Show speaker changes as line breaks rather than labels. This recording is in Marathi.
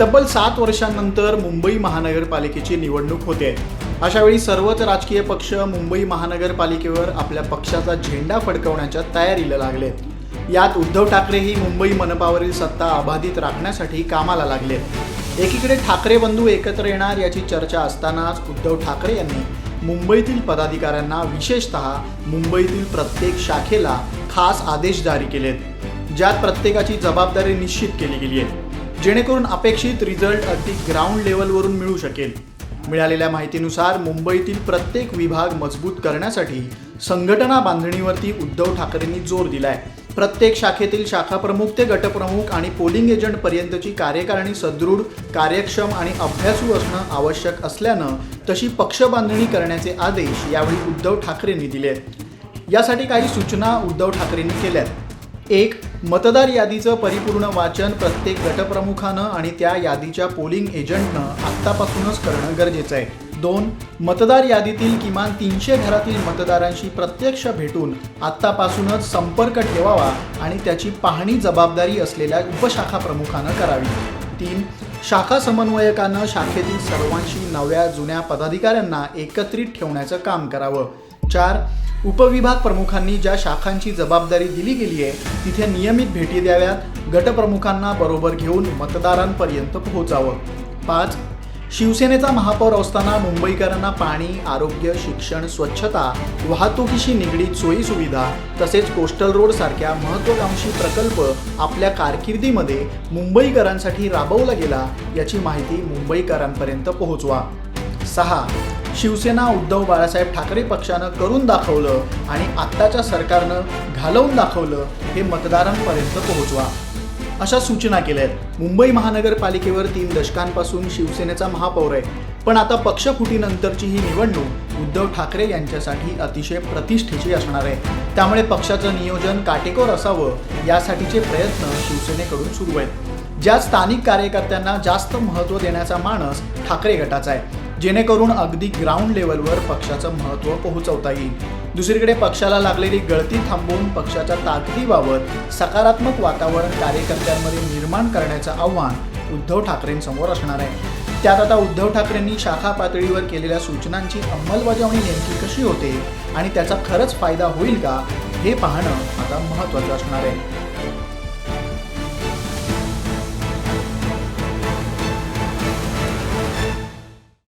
तब्बल सात वर्षांनंतर मुंबई महानगरपालिकेची निवडणूक होते. अशावेळी सर्वच राजकीय पक्ष मुंबई महानगरपालिकेवर आपल्या पक्षाचा झेंडा फडकवण्याच्या तयारीला लागलेत यात उद्धव ठाकरेही मुंबई मनपावरील सत्ता अबाधित राखण्यासाठी कामाला लागलेत एकीकडे ठाकरे बंधू एकत्र येणार याची चर्चा असतानाच उद्धव ठाकरे यांनी मुंबईतील पदाधिकाऱ्यांना विशेषतः मुंबईतील प्रत्येक शाखेला खास आदेश जारी केलेत ज्यात प्रत्येकाची जबाबदारी निश्चित केली गेली आहे. जेणेकरून अपेक्षित रिझल्ट अगदी ग्राउंड लेवलवरून मिळू शकेल. मिळालेल्या माहितीनुसार मुंबईतील प्रत्येक विभाग मजबूत करण्यासाठी संघटना बांधणीवरती उद्धव ठाकरेंनी जोर दिलाय. प्रत्येक शाखेतील शाखाप्रमुख ते गटप्रमुख आणि पोलिंग एजंट पर्यंतची कार्यकारिणी सदृढ कार्यक्षम आणि अभ्यासू असणं आवश्यक असल्यानं तशी पक्ष बांधणी करण्याचे आदेश यावेळी उद्धव ठाकरेंनी दिले यासाठी काही सूचना उद्धव ठाकरेंनी केल्यात. एक मतदार यादीचं परिपूर्ण वाचन प्रत्येक गटप्रमुखानं आणि त्या यादीच्या पोलिंग एजंटनं आत्तापासूनच करणं गरजेचं आहे. दोन मतदार यादीतील किमान तीनशे घरातील मतदारांशी प्रत्यक्ष भेटून आत्तापासूनच संपर्क ठेवावा आणि त्याची पाहणी जबाबदारी असलेल्या उपशाखा प्रमुखानं करावी. तीन शाखा समन्वयकानं शाखेतील सर्वांशी नव्या जुन्या पदाधिकाऱ्यांना एकत्रित ठेवण्याचं काम करावं. चार उपविभाग प्रमुखांनी ज्या शाखांची जबाबदारी दिली गेली आहे तिथे नियमित भेटी द्याव्यात गटप्रमुखांना बरोबर घेऊन मतदारांपर्यंत पोहोचावं. पाच शिवसेनेचा महापौर असताना मुंबईकरांना पाणी आरोग्य शिक्षण स्वच्छता वाहतुकीशी निगडीत सोयीसुविधा तसेच कोस्टल रोड सारख्या महत्त्वाकांक्षी प्रकल्प आपल्या कारकिर्दीमध्ये मुंबईकरांसाठी राबवला गेला याची माहिती मुंबईकरांपर्यंत पोहोचवा. सहा शिवसेना उद्धव बाळासाहेब ठाकरे पक्षानं करून दाखवलं आणि आत्ताच्या सरकारनं घालवून दाखवलं हे मतदारांपर्यंत पोहोचवा. अशा सूचना केल्या आहेत मुंबई महानगरपालिकेवर तीन दशकांपासून शिवसेनेचा महापौर आहे. पण आता पक्षफुटीनंतरची ही निवडणूक उद्धव ठाकरे यांच्यासाठी अतिशय प्रतिष्ठेची असणार आहे. त्यामुळे पक्षाचं नियोजन काटेकोर असावं यासाठीचे प्रयत्न शिवसेनेकडून सुरू आहेत. ज्या स्थानिक कार्यकर्त्यांना जास्त महत्त्व देण्याचा मानस ठाकरे गटाचा आहे. जेणेकरून अगदी ग्राउंड लेवलवर पक्षाचं महत्त्व पोहोचवता येईल. दुसरीकडे पक्षाला लागलेली गळती थांबवून पक्षाच्या ताकदीबाबत सकारात्मक वातावरण कार्यकर्त्यांमध्ये निर्माण करण्याचं आव्हान उद्धव ठाकरेंसमोर असणार आहे. त्यात आता उद्धव ठाकरेंनी शाखा पातळीवर केलेल्या सूचनांची अंमलबजावणी नेमकी कशी होते आणि त्याचा खरंच फायदा होईल का हे पाहणं आता महत्त्वाचं असणार आहे.